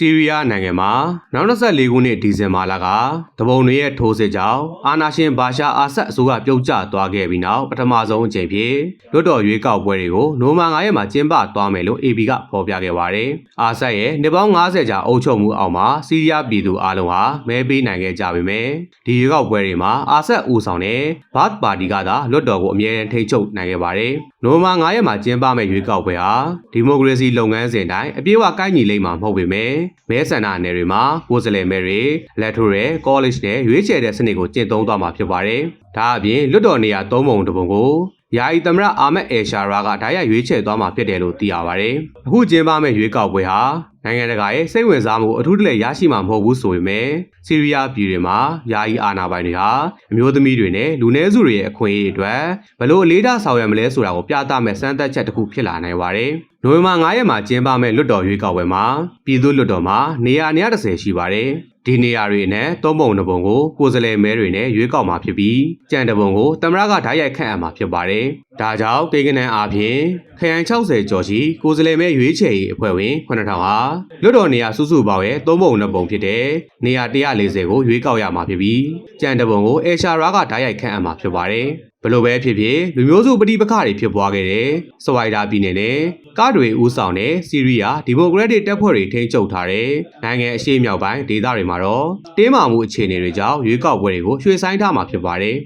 ဆီးရီးယားနိုင်ငံမှာနောက်24ခုနှစ်ဒီဇင်ဘာလကတပုံတွေရဲ့ထိုးစစ်ကြောင့်အာနာရှင်ဘာရှာအာဆတ်အစိုးရပြုတ်ကျသွားခဲ့ပြီးနောက်ပထမဆုံးအကြိမ်ဖြစ်လွတ်တော်ရွေးကောက်ပွဲတွေကိုနိုဝင်ဘာ9ရက်မှာကျင်းပသွားမယ်လို့ AB ကဖော်ပြခဲ့ပါတယ်။အာဆတ်ရဲ့နှစ်ပေါင်း90ကြာအုပ်ချုပ်မှုအောက်မှာဆီးရီးယားပြည်သူအလုံးဟာမဲပေးနိုင်ခဲ့ကြပေမဲ့ဒီရွေးကောက်ပွဲတွေမှာအာဆတ်ဦးဆောင်တဲ့ဘတ်ပါတီကသာလွတ်တော်ကိုအမြဲတမ်းထိန်းချုပ်နိုင်ခဲ့ပါတယ်။ နိုဝင်ဘာ9ရက်မှာကျင်းပမယ့်ရွေးကောက်ပွဲဟာဒီမိုကရေစီလုပ်ငန်းစဉ်တိုင်းအပြည့်အဝကိုက်ညီလိမ့်မှာမဟုတ်ပေမဲ့မဲဆန္ဒနယ်တွေမှာကိုယ်စားလှယ်မဲတွေလက်ထိုးရဲ college နဲ့ရွေးချယ်တဲ့စနစ်ကိုကျင့်သုံးသွားမှာဖြစ်ပါတယ်။ဒါအပြင်လွတ်တော်နေရာ၃ပုံတစ်ပုံကိုယာယီသမရအာမက်အေရှာရာကဓာတ်ရိုက်ရွေးချယ်သွားမှာဖြစ်တယ်လို့သိရပါတယ်။အခုကျင်းပမယ့်ရွေးကောက်ပွဲဟာ နိုင်ငံတကာရဲ့စိတ်ဝင်စားမှုအထူးတလဲရရှိမှာမဟုတ်ဘူးဆိုပေမဲ့ဆီးရီးယားပြည်တွေမှာယာယီအာဏာပိုင်တွေဟာအမျိုးသမီးတွေနဲ့လူနည်းစုတွေရဲ့အခွင့်အရေးအတွက်ဘလို့အလေးထားဆောင်ရွက်မလဲဆိုတာကိုပြသမဲ့စမ်းသပ်ချက်တစ်ခုဖြစ်လာနိုင်ပါတယ်။နိုဝင်ဘာ9ရက်မှာကျင်းပမယ့်လွတ်တော်ရွေးကောက်ပွဲမှာပြည်သူ့လွတ်တော်မှာနေရာ130ရှိပါတယ်။ ဒီနေရာတွေနဲ့သုံးပုံတစ်ပုံကိုကိုယ်စားလှယ်မဲတွေနဲ့ရွေးကောက်မှာဖြစ်ပြီးကြံတစ်ပုံကိုသမရကဓာတ်ရိုက်ခန့်အပ်မှာဖြစ်ပါတယ်။ဒါကြောင့်ကိန်းကနန်းအားဖြင့်ခရိုင်60ကျော်ရှိကိုယ်စားလှယ်မဲရွေးချယ်ရေးအဖွဲ့ဝင်9000ဟာလွတ်တော်နေရာစုစုပေါင်းရဲ့သုံးပုံနှစ်ပုံဖြစ်တဲ့နေရာ140ကိုရွေးကောက်ရမှာဖြစ်ပြီးကြံတစ်ပုံကိုအေရှာရာကဓာတ်ရိုက်ခန့်အပ်မှာဖြစ်ပါတယ်။ ဘယ်လိုပဲဖြစ်ဖြစ်လူမျိုးစုပဋိပက္ခတွေဖြစ်ပွားခဲ့တဲ့စဝိုင်ဒါပြည်နယ်နဲ့ကားတွေဦးဆောင်တဲ့စီးရီးယားဒီမိုကရက်တစ်တပ်ဖွဲ့တွေထိန်းချုပ်ထားတဲ့နိုင်ငံအရှေ့မြောက်ပိုင်းဒေသတွေမှာတော့တင်းမာမှုအခြေအနေတွေကြောင့်ရွေးကောက်ပွဲတွေကိုရွှေ့ဆိုင်းထားမှာဖြစ်ပါတယ်